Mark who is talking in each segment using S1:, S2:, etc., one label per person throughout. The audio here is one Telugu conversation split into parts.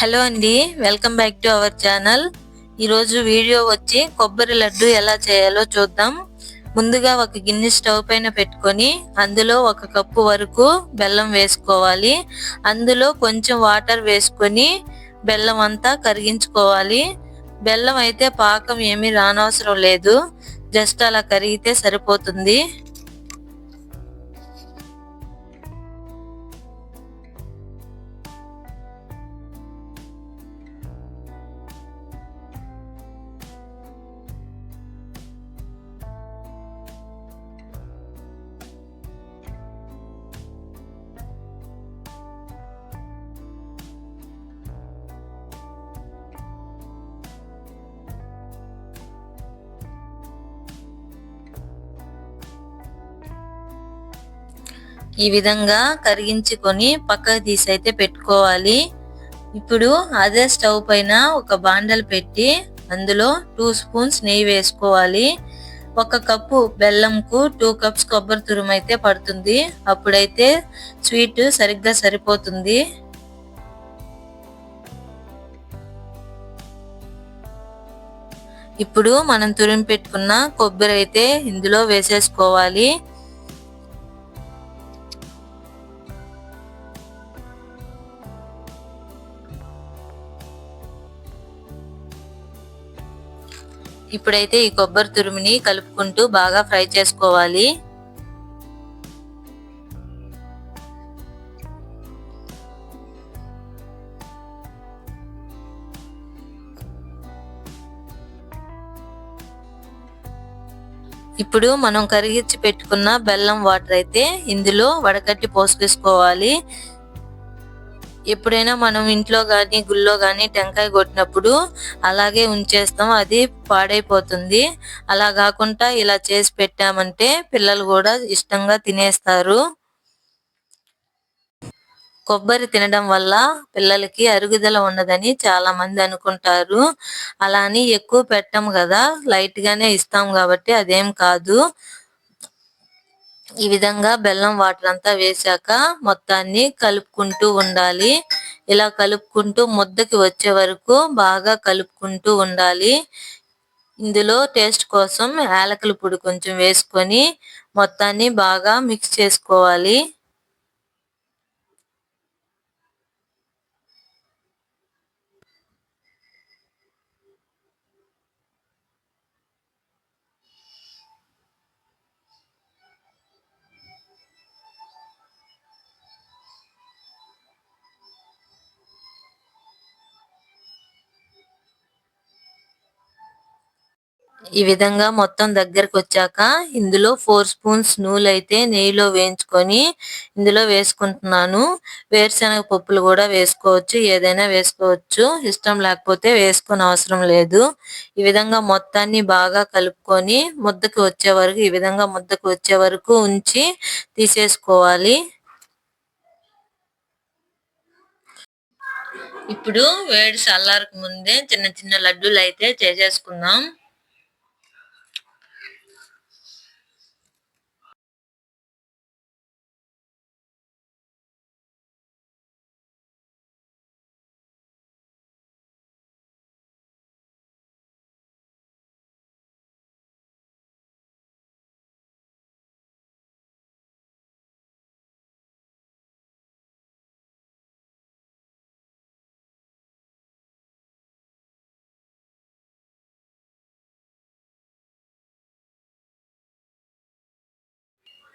S1: హలో అండి welcome back to our channel. ఈరోజు వీడియో వచ్చి కొబ్బరి లడ్డు ఎలా చేయాలో చూద్దాం. ముందుగా ఒక గిన్నె స్టవ్ పైన పెట్టుకొని అందులో ఒక కప్పు వరకు బెల్లం వేసుకోవాలి. అందులో కొంచెం వాటర్ వేసుకొని బెల్లం అంతా కరిగించుకోవాలి. బెల్లం అయితే పాకం ఏమీ రానవసరం లేదు. జస్ట్ అలా కరిగితే సరిపోతుంది. ఈ విధంగా కరిగించుకొని పక్కకు తీసి అయితే పెట్టుకోవాలి. ఇప్పుడు అదే స్టవ్ పైన ఒక బాండలు పెట్టి అందులో టూ స్పూన్స్ నెయ్యి వేసుకోవాలి. ఒక కప్పు బెల్లంకు టూ కప్స్ కొబ్బరి తురుము అయితే పడుతుంది. అప్పుడైతే స్వీట్ సరిగ్గా సరిపోతుంది. ఇప్పుడు మనం తురిమి పెట్టుకున్న కొబ్బరి అయితే ఇందులో వేసేసుకోవాలి. ఇప్పుడైతే ఈ కొబ్బరి తురుముని కలుపుకుంటూ బాగా ఫ్రై చేసుకోవాలి. ఇప్పుడు మనం కరిగించి పెట్టుకున్న బెల్లం వాటర్ అయితే ఇందులో వడకట్టి పోసుకేసుకోవాలి. ఎప్పుడైనా మనం ఇంట్లో కానీ గుళ్ళో కానీ టెంకాయ కొట్టినప్పుడు అలాగే ఉంచేస్తాం. అది పాడైపోతుంది. అలా కాకుండా ఇలా చేసి పెట్టామంటే పిల్లలు కూడా ఇష్టంగా తినేస్తారు. కొబ్బరి తినడం వల్ల పిల్లలకి అరుగుదల ఉండదని చాలా మంది అనుకుంటారు. అలా అని ఎక్కువ పెట్టం కదా. లైట్ గానే ఇస్తాం కాబట్టి అదేం కాదు. ఈ విధంగా బెల్లం వాటర్ అంతా వేసాక మొత్తాన్ని కలుపుకుంటూ ఉండాలి. ఇలా కలుపుకుంటూ ముద్దకి వచ్చే వరకు బాగా కలుపుకుంటూ ఉండాలి. ఇందులో టేస్ట్ కోసం యాలకుల పొడి కొంచెం వేసుకొని మొత్తాన్ని బాగా మిక్స్ చేసుకోవాలి. ఈ విధంగా మొత్తం దగ్గరకు వచ్చాక ఇందులో ఫోర్ స్పూన్స్ నూలు అయితే నెయ్యిలో వేయించుకొని ఇందులో వేసుకుంటున్నాను. వేరుశనగ పప్పులు కూడా వేసుకోవచ్చు ఏదైనా వేసుకోవచ్చు. ఇష్టం లేకపోతే వేసుకొని అవసరం లేదు. ఈ విధంగా మొత్తాన్ని బాగా కలుపుకొని ముద్దకు వచ్చే వరకు ఈ విధంగా ముద్దకు వచ్చే వరకు ఉంచి తీసేసుకోవాలి. ఇప్పుడు వేడి చల్లారకు ముందే చిన్న చిన్న లడ్డూలు అయితే చేసేసుకుందాం.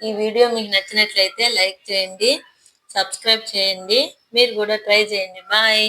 S1: ఈ వీడియో మీకు నచ్చినట్లయితే లైక్ చేయండి సబ్స్క్రైబ్ చేయండి. మీరు కూడా ట్రై చేయండి. బాయ్.